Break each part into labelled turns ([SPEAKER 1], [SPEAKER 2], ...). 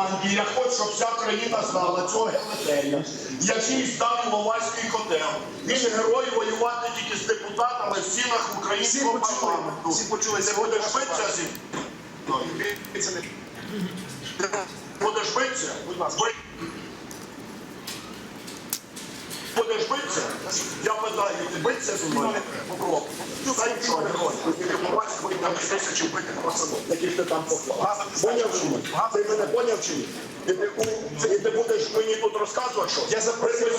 [SPEAKER 1] Анді, я хочу, щоб вся країна знала цього гелетея, який здав Іловайський котел. Він герой воювати тільки з депутатами в стінах українського парламенту.
[SPEAKER 2] всі почули
[SPEAKER 1] Ти будеш битися зі Будеш битися?
[SPEAKER 2] Будь ласка.
[SPEAKER 1] Будеш битися? Я питаю, ти битися зі мною? Попробуй. Дай що, герой, ти побачиш, бо там тисячі вбитих пацанів, яких ти там поклав. Поняв чи ні? Ти мене поняв чи ні? І ти, будеш мені тут розказувати, що?
[SPEAKER 2] Я запрошую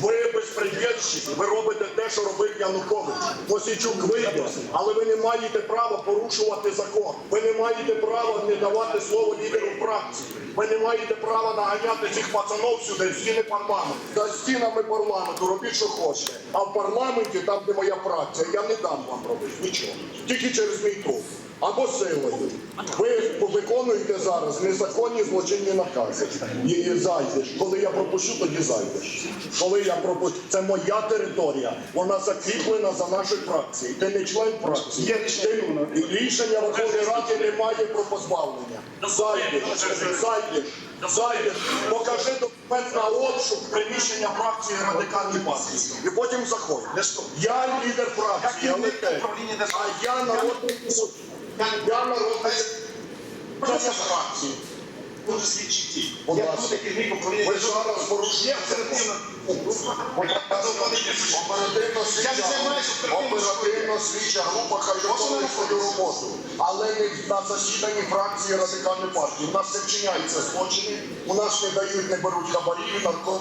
[SPEAKER 1] Ви безпредельщики. Ви робите те, що робив Янукович. Мосійчук вийде, але ви не маєте права порушувати закон. Ви не маєте права не давати слово лідеру фракції. Ви не маєте права наганяти цих пацанов сюди, в стіни парламенту. За стінами парламенту робіть, що хочете. А в парламенті, там, де моя фракція, я не дам вам робити нічого. Тільки через мій труп. Або силою. Ви виконуєте зараз незаконні злочинні накази. І зайдеш. Коли я пропущу, тоді зайдеш. Коли я пропущу, це моя територія. Вона закріплена за нашою фракцією. Ти не член фракції.
[SPEAKER 2] Є рішення.
[SPEAKER 1] Рішення Верховної Ради немає про позбавлення. Зайдеш, зайдеш, зайдеш. Покажи документ на обшук приміщення фракції радикальної партії. І потім заходь. Я лідер фракції, але те. А я народний. Я народний фракції.
[SPEAKER 2] Дуже слідчі.
[SPEAKER 1] Будь
[SPEAKER 2] Я
[SPEAKER 1] ласка.
[SPEAKER 2] тут керівник управління
[SPEAKER 1] Ви зараз порушуєте
[SPEAKER 2] оперативно.
[SPEAKER 1] Оперативно
[SPEAKER 2] Я
[SPEAKER 1] слідча
[SPEAKER 2] займаюся оперативною
[SPEAKER 1] оперативно слідча група хай виконує свою роботу, але не на засіданні фракції радикальної партії. У нас не вчиняються злочини, у нас не дають, не беруть хабарів, нарко.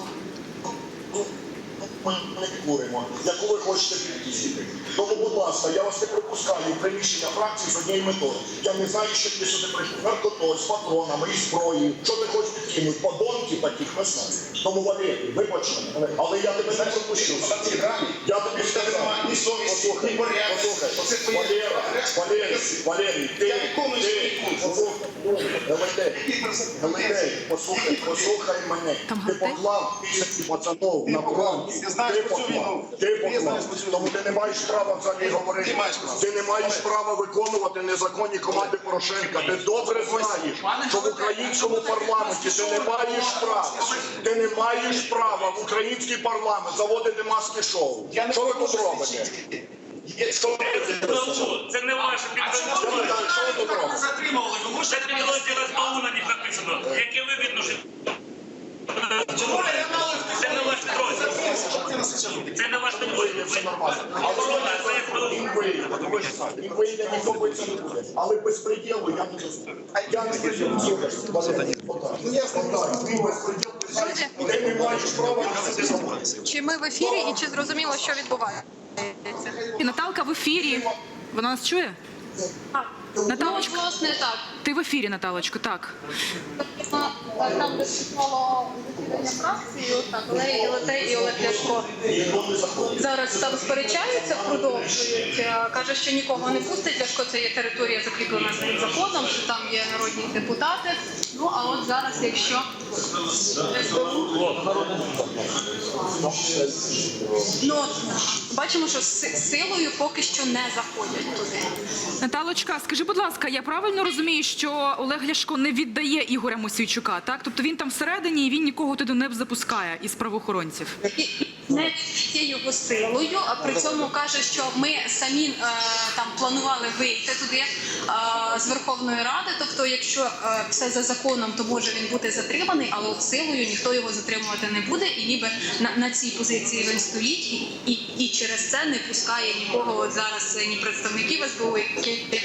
[SPEAKER 1] Ми не куримо, яку ви хочете підтісити. Тому, будь ласка, я вас не пропускаю в приміщення фракції з однією метою. Я не знаю, що ти сюди прийшов. Наркотой з патронами і зброєю. Що ти хочеш підкинути? Подонки таких не знаю. Тому Валерій, вибач мене, але я тебе не пропущу.
[SPEAKER 2] На цій грані
[SPEAKER 1] Я тобі сказав.
[SPEAKER 2] ні совісті,
[SPEAKER 1] Послухай,
[SPEAKER 2] ні порядку.
[SPEAKER 1] послухай.
[SPEAKER 2] Оце твоє
[SPEAKER 1] Валера, Валерій, Валерій, ти,
[SPEAKER 2] Я виконую
[SPEAKER 1] ти, послухай, Гелетей, Гелетей, послухай, послухай мене. Ти поклав тисячі пацанов на фронті. Ти
[SPEAKER 2] про цю війну.
[SPEAKER 1] ти поклав.
[SPEAKER 2] про цю війну.
[SPEAKER 1] Тому ти не маєш права взагалі говорити.
[SPEAKER 2] Ти маєш право.
[SPEAKER 1] Ти не маєш права виконувати незаконні команди Порошенка. Ти добре знаєш, що в українському парламенті ти не маєш права. Ти не маєш права в український парламент заводити маски шоу. Що ви тут робите? Що ви робите?
[SPEAKER 3] Це не ваше підтримка.
[SPEAKER 1] що ви тут робите?
[SPEAKER 2] затримували. Ви
[SPEAKER 3] Це
[SPEAKER 2] можете
[SPEAKER 3] підрозділ СБУ на них написано. Яке ви відношення? Не ваш підрозділ. Це не ваш.
[SPEAKER 1] Це нормально. Він вийде, ви ж знаєте, він вийде, ніхто биться не буде. Але безпреділу я не. Я не приділу. Ну я безпреділ, ти ти не маєш права носити собою.
[SPEAKER 4] Чи ми в ефірі і чи зрозуміло, що відбувається? І Наталка в ефірі. Вона нас чує? Наталочка,
[SPEAKER 5] Ну, власне, так.
[SPEAKER 4] ти в ефірі, Наталочко, так.
[SPEAKER 5] Там де співало засідання фракції, отак, Валерій Єлетей і Олег Ляшко. Зараз там сперечаються, продовжують. Е, Каже, що нікого не пустить. Ляшко це є територія закріплена своїм законом, що там є народні депутати. Ну а от зараз, якщо ну бачимо, що си- силою поки що не заходять.
[SPEAKER 4] Наталочка, скажи, будь ласка, я правильно розумію, що Олег Ляшко не віддає Ігоря Мосійчука, так? Тобто він там всередині і він нікого туди не запускає із правоохоронців.
[SPEAKER 5] Не його силою, а при цьому каже, що ми самі е, там планували вийти туди е, з Верховної Ради. Тобто, якщо е, все за законом, то може він бути затриманий, але силою ніхто його затримувати не буде, і ніби на, на цій позиції він стоїть, і, і, і через це не пускає нікого. От зараз ні представників СБУ, які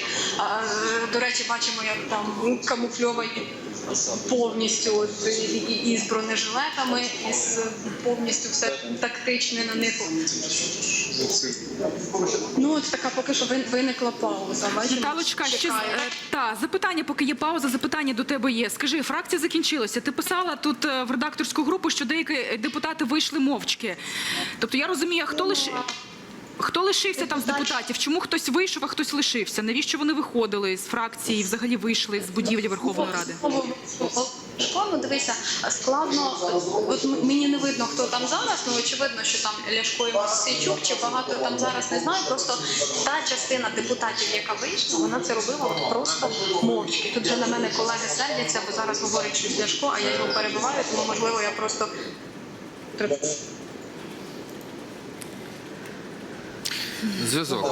[SPEAKER 5] до речі, бачимо, як там камуфльовані повністю от, і, і, і з бронежилетами, і з повністю все тактичне на них. Ну от така поки що вин- виникла пауза. Бачимо,
[SPEAKER 4] Наталочка, ще е, та запитання, поки є пауза, запитання до тебе є. Скажи, фракція закінчилася. Ти писала тут е, в редакторську групу, що деякі депутати вийшли мовчки. Тобто я розумію, хто лише Хто лишився там з депутатів? Чому хтось вийшов, а хтось лишився? Навіщо вони виходили з фракції і взагалі вийшли з будівлі Верховної Ради?
[SPEAKER 5] Ну, дивися, складно. От мені не видно, хто там зараз. Ну очевидно, що там Ляшко і Мосійчук, чи багато там зараз не знаю. Просто та частина депутатів, яка вийшла, вона це робила от просто мовчки. Тут вже на мене колеги сердяться, бо зараз говорять щось Ляшко, а я його перебиваю, тому можливо я просто
[SPEAKER 6] Зв'язок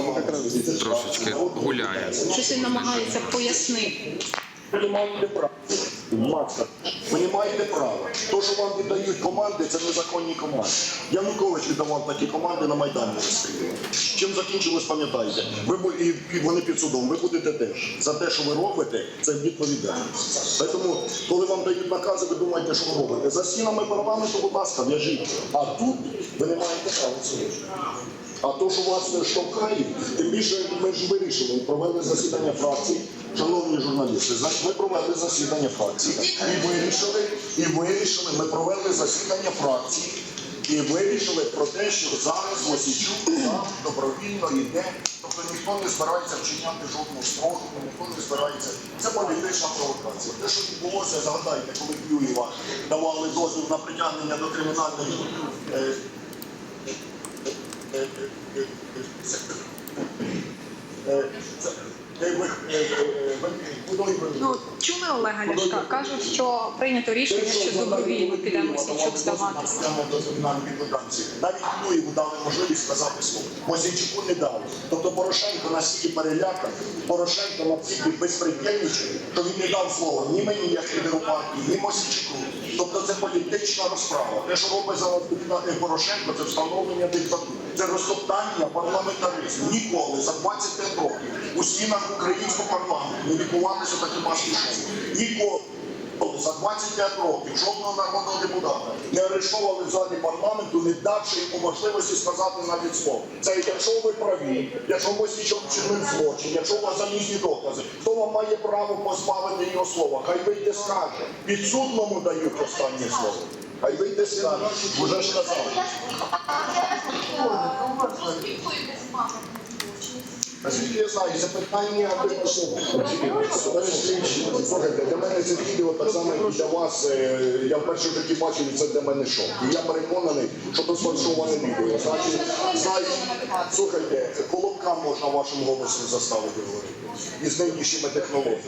[SPEAKER 6] трошечки гуляє.
[SPEAKER 5] щось він намагається пояснити.
[SPEAKER 1] Ви не маєте права. Макса, ви не маєте права. То, що вам віддають команди, це незаконні команди. Янукович віддавав такі команди на Майдані розстрілювати. Чим закінчилось, пам'ятаєте? Ви бу- і, і вони під судом. Ви будете теж. За те, що ви робите, це відповідальність. Тому, коли вам дають накази, ви думаєте, що ви робите. За стінами парламенту, будь ласка, в'яжіть. А тут ви не маєте права цього. А то, що вас штовхають, тим більше ми ж вирішили, провели засідання фракції. Шановні журналісти, значить, ми провели засідання фракції і вирішили, і вирішили, ми провели засідання фракції і вирішили про те, що зараз Мосійчук сам добровільно йде. Тобто ніхто не збирається вчиняти жодну спротиву, ніхто не збирається. Це політична провокація. Те, що відбулося, згадайте, коли Клюєва давали дозвіл на притягнення до кримінальної. е, Е, це- е, ви- е, е, ви- кудою ви-
[SPEAKER 5] Ну чули Олега Ляшка? кажуть, що прийнято рішення, що добровільно піде Мосійчук здаватися.
[SPEAKER 1] Навіть Клюєву дали можливість сказати слово. Мосійчуку не дали. Тобто Порошенко настільки переляканий, Порошенко настільки безпредельничий, що він не дав слова ні мені, як лідеру партії, ні Мосійчуку. Тобто це політична розправа. Те, що робить зараз Порошенко, це встановлення диктатури. Це розтоптання парламентаризму. Ніколи за 25 років у стінах українського парламенту не відбувалися такі шоу. Ніколи. За 25 років жодного народного депутата не арештовали в залі парламенту, не давши йому можливості сказати навіть слово. Це якщо ви праві, якщо ви Мосійчук вчинив злочин, якщо у вас залізні докази, хто вам має право позбавити його слова? Хай вийде скаже. Підсудному дають останнє слово. Хай вийде скаже. Уже ж казали. Наскільки я знаю, це питання Слухайте, для мене це відео так само як і для вас. е, Я вперше в житті бачив, і це для мене шок. І я переконаний, що то сфальшоване відео. Значить, знаю, слухайте, колобка можна вашим голосом заставити говорити. І з нинішніми технологіями.